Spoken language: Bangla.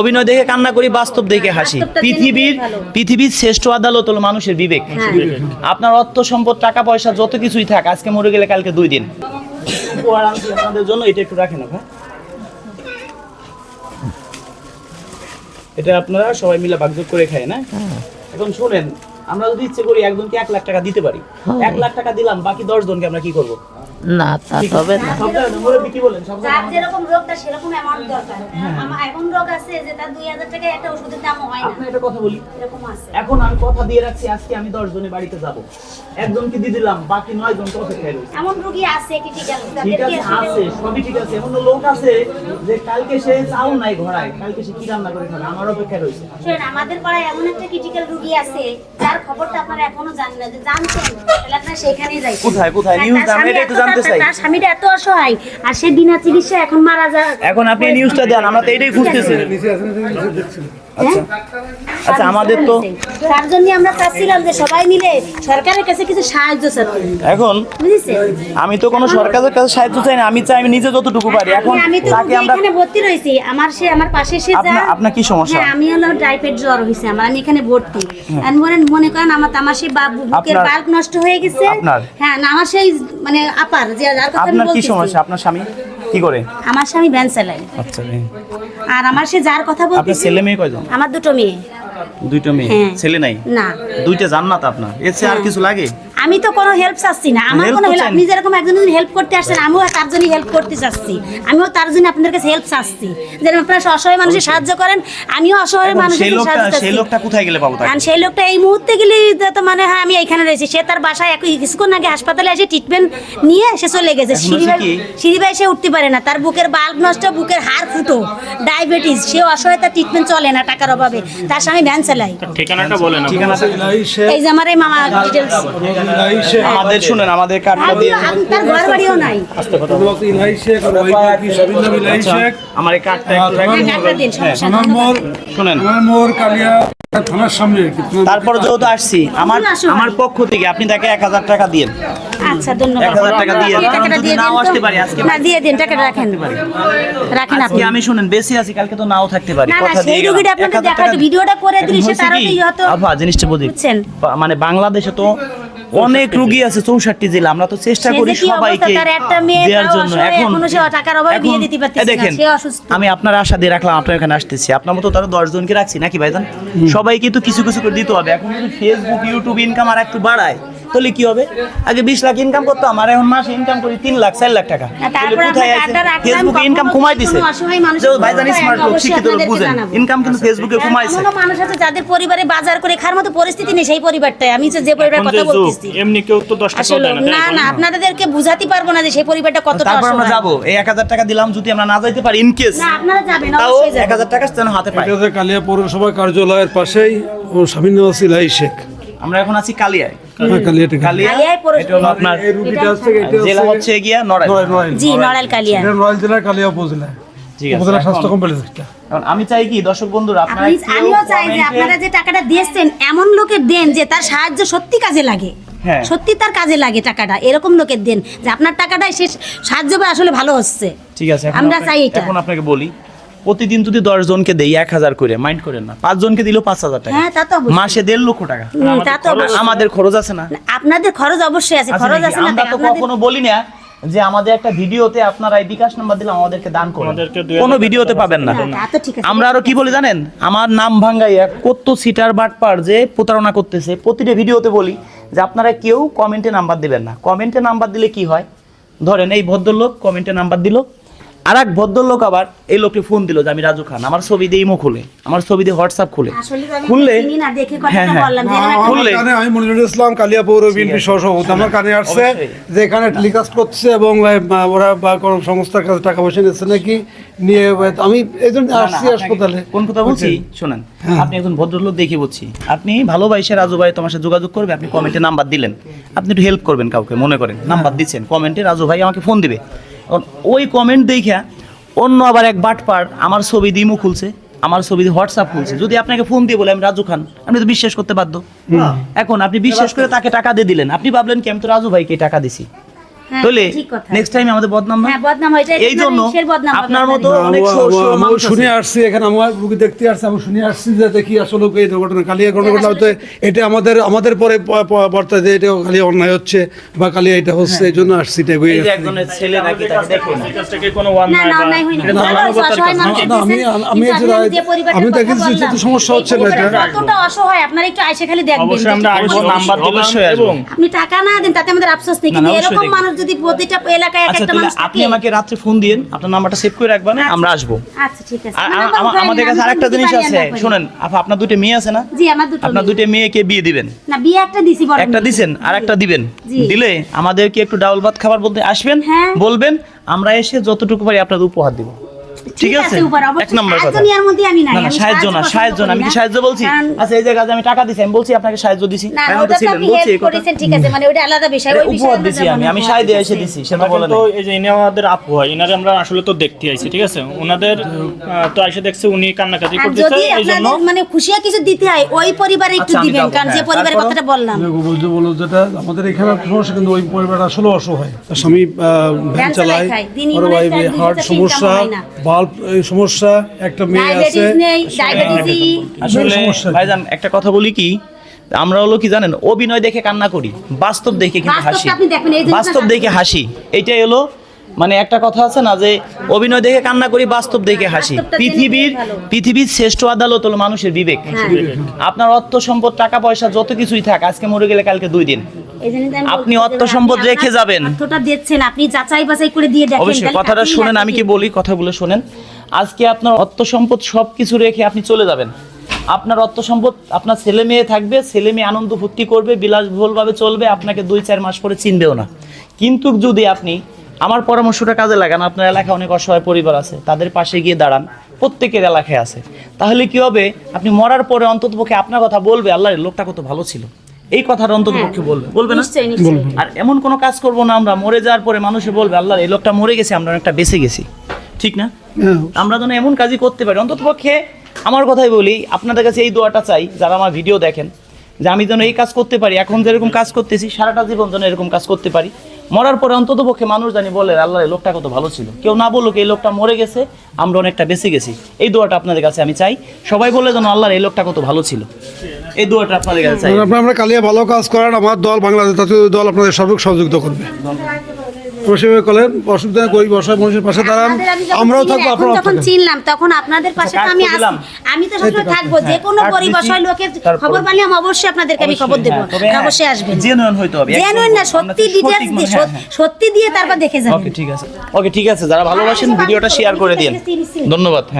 অভিনয় দেখে কান্না করি বাস্তব দেখে হাসি। পৃথিবীর পৃথিবীর শ্রেষ্ঠ আদালত হলো মানুষের বিবেক। হ্যাঁ। আপনার অর্থ সম্পদ টাকা পয়সা যত কিছুই থাক আজকে মরে গেলে কালকে দুই দিন। আপনাদের জন্য এটা একটু রাখেন হ্যাঁ এটা আপনারা সবাই মিলে ভাগযোগ করে খায় না? এখন শুনেন আমরা যদি ইচ্ছে করি একজনকে এক লাখ টাকা দিতে পারি। এক লাখ টাকা দিলাম বাকি দশ জনকে আমরা কি করব? না তা হবে না। সব জায়গায় মুরব্বি কি বলেন সব যার যেরকম রোগটা সেরকম অ্যামাউন্ট দরকার। হ্যাঁ। আমার এমন রোগ আছে যে তার দুই হাজার টাকায় একটা ওষুধের দামও হয় না। আপনার একটা কথা বলি। এরকম আছে। এখন আমি কথা দিয়ে রাখছি আজকে আমি দশ জনের বাড়িতে যাব। একজনকে দিয়ে দিলাম বাকি নয় জনকে অপেক্ষায় রয়েছে। এমন রোগী আছে ক্রিটিক্যাল ঠিক আছে? ঠিক আছে আছে সবই ঠিক আছে। এমন লোক আছে যে কালকে সে চাউল নাই ঘোড়ায় কালকে সে কি রান্না করে খাবে? আমার অপেক্ষায় রয়েছে। শুনেন আমাদের পাড়ায় এমন একটা ক্রিটিক্যাল রোগী আছে যার খবরটা আপনারা এখনও জানেন না যে জানতেন তাহলে আপনারা সেখানেই যাই কোথায়, কোথায়? নিউজ আমি এটা একটু জানতে চাই। তার স্বামীটা এত অসহায় আর সে বিনা চিকিৎসা এখন মারা যায় এখন আপনি নিউজটা দেন আমরা তো এটাই খুঁজতেছি আচ্ছা। আচ্ছা আমাদের তো তার জন্য আমরা চাচ্ছিলাম যে সবাই মিলে সরকারের কাছে কিছু সাহায্য চাচ্ছি এখন আমি তো কোনো সরকারের কাছে সাহায্য চাই না আমি চাই আমি নিজে যতটুকু পারি। এখন তাকে আমরা এখানে ভর্তি রয়েছি। আমার সে আমার পাশে সে আপনার- কি সমস্যা? হ্যাঁ আমি হলো টাইফয়েড জ্বর হয়েছে আমার আমি এখানে ভর্তি। আর মনে মনে করেন আমার আমার সেই বাবু বুকের বাল্ব নষ্ট হয়ে গেছে। আপনার? হ্যাঁ না আমার সেই মানে আপার যে যার কথা আমি আপনার কি সমস্যা? আপনার স্বামী কি করে? আমার স্বামী ভ্যান চালায়। আচ্ছা আর আমার সে যার কথা আপনার বলতেছি ছেলে মেয়ে কয়জন? আমার দুটো মেয়ে। দুটো মেয়ে? হ্যাঁ। ছেলে নাই? না। দুইটা জান্নাত আপনার। এর চেয়ে আর হ্যাঁ। কিছু লাগে? আমি তো কোনো হেল্প চাচ্ছি না। আমার কোনো হেল্প আপনি যেরকম একজন হেল্প করতে আসছেন আমিও তার জন্য হেল্প করতে চাচ্ছি। আমিও তার জন্য আপনাদের কাছে হেল্প চাচ্ছি। যেরকম আপনারা অসহায় মানুষের সাহায্য করেন আমিও অসহায় মানুষের সেই লোকটা সাহায্য সেই চাচ্ছি। লোকটা কোথায় গেলে পাবো আর সেই লোকটা এই মুহূর্তে গেলে তো মানে হ্যাঁ আমি এখানে রয়েছি। সে তার বাসায় এক কিছুক্ষণ আগে হাসপাতালে এসে ট্রিটমেন্ট নিয়ে সে চলে গেছে। এখন সিঁড়ি হচ্ছে বাই- সিঁড়ি বাই সে উঠতে পারে না। তার বুকের বাল্ব নষ্ট বুকের হাড় ফুটো। ডায়াবেটিস সে অসহায় তার ট্রিটমেন্ট চলে না টাকার অভাবে। তার স্বামী ভ্যান চালায়। ঠিকানাটা বলেন এই যে আমার এই মামা ডিটেলস আমাদের শুনেন আমাদের কার্ডটা দিয়ে আচ্ছা, শেখ আমার এই কার্ডটা একটু হ্যাঁ, শুনেন। থানার থানার সামনে তারপর যেহেতু আসছি আমার আমার পক্ষ থেকে আপনি তাকে এক হাজার টাকা দিন আচ্ছা ধন্যবাদ। টাকা দিয়ে টাকাটা দিয়ে নাও আসতে পারি আজকে না দিয়ে দিন টাকাটা রাখেন। রাখেন আপনি। আমি শুনেন বেশি আছি কালকে তো নাও থাকতে পারি কথা দিয়ে। রুগীটা দেখাতে ভিডিওটা করে দিলে সে তারও কি? তো জিনিসটা বুঝি। মানে বাংলাদেশে তো অনেক রুগী আছে চৌষট্টি জেলা আমরা তো চেষ্টা করি সবাইকে দেওয়ার জন্য। এখন দেখেন আমি আপনার আশা দিয়ে রাখলাম আপনার এখানে আসতেছি। আপনার মতো তারা দশ জনকে রাখছি নাকি ভাইজান? সবাইকে তো কিছু কিছু করে দিতে হবে। এখন যদি ফেসবুক ইউটিউব ইনকাম আর একটু বাড়ায়। তাহলে কি হবে? আগে বিশ লাখ ইনকাম করতাম আর এখন মাসে ইনকাম করি তিন লাখ চার লাখ টাকা। কোথায় আছে? ফেসবুকে ইনকাম কমাই দিছে। ভাইজান স্মার্ট লোক শিক্ষিত লোক বুঝেন। ইনকাম কিন্তু ফেসবুকে কমাইছে মানুষ আছে যাদের পরিবারে বাজার করে খাওয়ার মতো পরিস্থিতি নেই সেই পরিবারটাই আমি যে যে পরিবারের কথা বলতেছি। এমনি কেউ তো দশ টাকাও আসলে দেয় না, না আপনাদেরকে বুঝাতে পারব না যে সেই পরিবারটা কতটা তারপর আমরা যাব। এই এক হাজার টাকা দিলাম যদি আমরা না যাইতে পারি ইন কেস না আপনারা যাবেন তাও অবশ্যই এক যাবেন হাজার টাকা যেন হাতে পাই এটা কালিয়া পৌরসভা কার্যালয়ের পাশেই ও শেখ। আমরা এখন আছি কালিয়ায়। হ্যাঁ কালিয়ায় এটা হলো আপনার এই রুগীটা হচ্ছে এটা জেলা হচ্ছে গিয়া নড়াইল। জি নড়াইল কালিয়া। নড়াইল জেলার কালিয়া উপজেলা। ঠিক আছে, উপজেলা স্বাস্থ্য কমপ্লেক্স আমি চাই কি দর্শক বন্ধুরা আপনারা আমিও চাই যে আপনারা যে টাকাটা দিয়েছেন এমন লোকের দেন যে তার সাহায্য সত্যি কাজে লাগে। হ্যাঁ। সত্যি তার কাজে লাগে টাকাটা এরকম লোকের দেন যে আপনার টাকাটাই সে সাহায্য পায় আসলে ভালো হচ্ছে। ঠিক আছে আমরা চাই এটা। এখন আপনাকে বলি প্রতিদিন যদি দশ জনকে দেই এক হাজার করে মাইন্ড করেন না। পাঁচ জনকে দিলেও পাঁচ হাজার টাকা। হ্যাঁ তা তো অবশ্যই। মাসে দেড় লক্ষ টাকা। হুম, তা তো অবশ্যই। আমাদের খরচ আছে না? আপনাদের খরচ অবশ্যই আছে আছে খরচ নাকি? আছে না আমরা তাই তো আপনাদের কখনো বলি না যে আমাদের একটা ভিডিওতে আপনারা এই বিকাশ নাম্বার দিলে আমাদেরকে দান করুন। আমাদেরকে দুই কোনো ভিডিওতে পাবেন না। না, তা তো ঠিক আছে। আমরা আরও কি বলি জানেন? আমার নাম ভাঙ্গাইয়া কত সিটার বাটপার যে প্রতারণা করতেছে প্রতিটা ভিডিওতে বলি যে আপনারা কেউ কমেন্টে নাম্বার দিবেন না। কমেন্টে নাম্বার দিলে কি হয়? ধরেন এই ভদ্রলোক কমেন্টে নাম্বার দিল। আর এক ভদ্রলোক আবার এই লোককে ফোন দিল যে আমি রাজু খান আমার ছবি দিয়ে ইমো খুলে আমার ছবি দিয়ে হোয়াটসঅ্যাপ খুলে। খুললে চিনি না দেখে হ্যাঁ, হ্যাঁ। খুললে আমি মনিরুল ইসলাম বিএনপি সহসভাপতি। আমার কানে আসছে যে এখানে টেলিকাস্ট করছে এবং ওরা বা কোনো সংস্থার কাছে টাকা পয়সা নিচ্ছে নাকি? নিয়ে আমি এই জন্য আসছি হাসপাতালে। কোন কথা বলছি। শোনেন হ্যাঁ। আপনি একজন ভদ্রলোক দেখে বলছি আপনি ভালোবাসে রাজু ভাই তোমার সাথে যোগাযোগ করবে আপনি কমেন্টে নাম্বার দিলেন। আপনি একটু হেল্প করবেন কাউকে মনে করেন নাম্বার দিচ্ছেন কমেন্টে রাজু ভাই আমাকে ফোন দিবে। ওই কমেন্ট দেখা অন্য আবার এক বাটপার আমার ছবি দিমু খুলছে আমার ছবি দিয়ে হোয়াটসঅ্যাপ খুলছে। যদি আপনাকে ফোন দিয়ে বলে আমি রাজু খান আপনি তো বিশ্বাস করতে বাধ্য। এখন আপনি বিশ্বাস করে তাকে টাকা দিয়ে দিলেন। আপনি ভাবলেন কি আমি তো রাজু ভাইকে টাকা দিছি। তাহলে নেক্সট টাইম আমাদের বদনাম হ্যাঁ। বদনাম হয় এই জন্য আপনার মতো অনেক আমা-। শুনে আসছি এখানে আমার রুগী দেখতে আসছে আমি শুনে আসছি যে দেখি আসলে এই ঘটনা কালি এই ঘটনা হতে এটা আমাদের আমাদের পরে বার্তা যে এটা খালি অন্যায় হচ্ছে বা খালি এটা হচ্ছে এই জন্য আসছি এটা এই যে একজনের ছেলে নাকি তাকে দেখুন। কোনো অন্যায় না অন্যায় হয়নি। এটা ভালো মানবতার অসহায় কাজ। মানুষের না, আমি- আমি কিন্তু যে- আপনার যে পরিবারটার আমি দেখেছি যে সমস্যা হচ্ছে না এটা। কতটা অসহায় আপনারা একটু আইসে খালি দেখবেন। অবশ্যই আমরা আসব নাম্বার অবশ্যই আসব। আপনি টাকা না দেন তাতে আমাদের আফসোস নেই কিন্তু এরকম মানুষ যদি প্রতিটা এলাকায় এক আচ্ছা একটা মানুষ আপনি আমাকে রাত্রে ফোন দিন আপনার নাম্বারটা সেভ করে রাখবেন আমরা আসব। আচ্ছা ঠিক আছে। উঠাই আমাদের কাছে আরেকটা জিনিস আছে শুনেন আপা আপনার দুটো মেয়ে আছে না? জি আমার দুটো আপনার। দুটো মেয়েকে বিয়ে দিবেন? না বিয়ে একটা দিছি বড় একটা দিবেন আর একটা দিবেন। দিলে আমাদেরকে একটু ডাউল ভাত খাবার বলতে আসবেন হ্যাঁ। বলবেন আমরা এসে যতটুকু পারি আপনাদের উপহার দিব। ঠিক আছে? এক নম্বর কথা। আমি নাই না সাহায্য না সাহায্য না আমি কি সাহায্য বলছি? আচ্ছা এই যে কাজে আমি টাকা দিছি আমি বলছি আপনাকে সাহায্য দিছি। না আমি ওটা তো তো আপনি বলছি হেল্প এই কথা। ঠিক আছে মানে ওটা আলাদা বিষয় ওই বিষয়ে উপহার দিছি আমি আমি সাহায্য এসে দিছি। সেটা বলে কিন্তু এই যে ইনি আমাদের আপু হয় ইনারে আমরা আসলে তো দেখতে আইছি ঠিক আছে? ওনাদের তো এসে দেখছে উনি কান্নাকাটি করতেছে যদি এই জন্য আপনাদের মানে খুশিয়া কিছু দিতে হয় ওই পরিবারে একটু আচ্ছা, দিবেন কারণ যে হ্যাঁ। পরিবারের কথাটা বললাম। বলো যেটা আমাদের এখানে সমস্যা কিন্তু ওই পরিবার আসলে অসহায়। তার স্বামী ভ্যান ভ্যান চালায় হার্ট সমস্যা হয় না। বাল্ব এই সমস্যা একটা মেয়ে আছে। ডায়াবেটিস নেই ডায়াবেটিসই আসলে সমস্যা কি? ভাইজান একটা কথা বলি কি আমরা হলো কি জানেন অভিনয় দেখে কান্না করি বাস্তব দেখে কিন্তু হাসি। বাস্তব দেখে হাসি এটাই হলো মানে একটা কথা আছে না যে অভিনয় দেখে কান্না করি বাস্তব দেখে হাসি। পৃথিবীর পৃথিবীর শ্রেষ্ঠ আদালত হলো মানুষের বিবেক। হ্যাঁ। আপনার অর্থ সম্পদ টাকা পয়সা যত কিছুই থাক আজকে মরে গেলে কালকে দুই দিন। আপনি অর্থ সম্পদ রেখে যাবেন। দিচ্ছেন আপনি যাচাই বাছাই করে দিয়ে দেখেন। অবশ্যই কথাটা শোনেন আমি কি। বলি কথাগুলো শোনেন। আজকে আপনার অর্থ সম্পদ সব কিছু রেখে আপনি চলে যাবেন। আপনার অর্থ সম্পদ আপনার ছেলে মেয়ে থাকবে ছেলে মেয়ে আনন্দ ফুর্তি করবে বিলাসবহুলভাবে চলবে আপনাকে দুই চার মাস পরে চিনবেও না। কিন্তু যদি আপনি আমার পরামর্শটা কাজে লাগান আপনার এলাকায় অনেক অসহায় পরিবার আছে তাদের পাশে গিয়ে দাঁড়ান প্রত্যেকের এলাকায় আছে। তাহলে কি হবে? আপনি মরার পরে অন্ততপক্ষে আপনার কথা বলবে আল্লাহ লোকটা কত ভালো ছিল। এই কথাটা অন্ততপক্ষে বলবে। বলবে না? আর এমন কোনো কাজ করব না আমরা মরে যাওয়ার পরে মানুষে বলবে আল্লাহ এই লোকটা মরে গেছে আমরা অনেকটা বেঁচে গেছি। ঠিক না? হ্যাঁ। আমরা যেন এমন কাজই করতে পারি। অন্তত পক্ষে আমার কথাই বলি আপনাদের কাছে এই দোয়াটা চাই যারা আমার ভিডিও দেখেন যে আমি যেন এই কাজ করতে পারি এখন যেরকম কাজ করতেছি সারাটা জীবন যেন এরকম কাজ করতে পারি। মরার পরে অন্তত পক্ষে মানুষ জানি বলে আল্লাহ এই লোকটা কত ভালো ছিল। কেউ না বলুক এই লোকটা মরে গেছে আমরা অনেকটা বেঁচে গেছি। এই দোয়াটা আপনাদের কাছে আমি চাই। সবাই বলে যেন আল্লাহর এই লোকটা কত ভালো ছিল। এই দোয়াটা আপনাদের কাছে চাই। আপনারা আমরা কালিয়া ভালো কাজ করেন আমার দল বাংলাদেশ দল আপনাদের সর্ব সহযোগিতা করবে। অসুবিধা নেই, গরিব অসহায় মানুষের পাশে দাঁড়ান। যখন আমরাও থাকব আপনারা যখন চিনলাম তখন আপনাদের পাশে তো আমি তো আছি। আমি তো সবসময় থাকব যে কোনো কার্ড গরিব অসহায় লোকের খবর? পাইলে আমি অবশ্যই আপনাদেরকে আমি খবর দেবো অবশ্যই আসবেন। জেনুইন হইতে হবে জেনুইন না সত্যি ডিটেইলস দিয়ে সত্যি দিয়ে তারপর দেখে যাবেন। ওকে ঠিক আছে ওকে ঠিক আছে যারা ভালোবাসেন ভিডিওটা শেয়ার করে দিন ধন্যবাদ হ্যাঁ।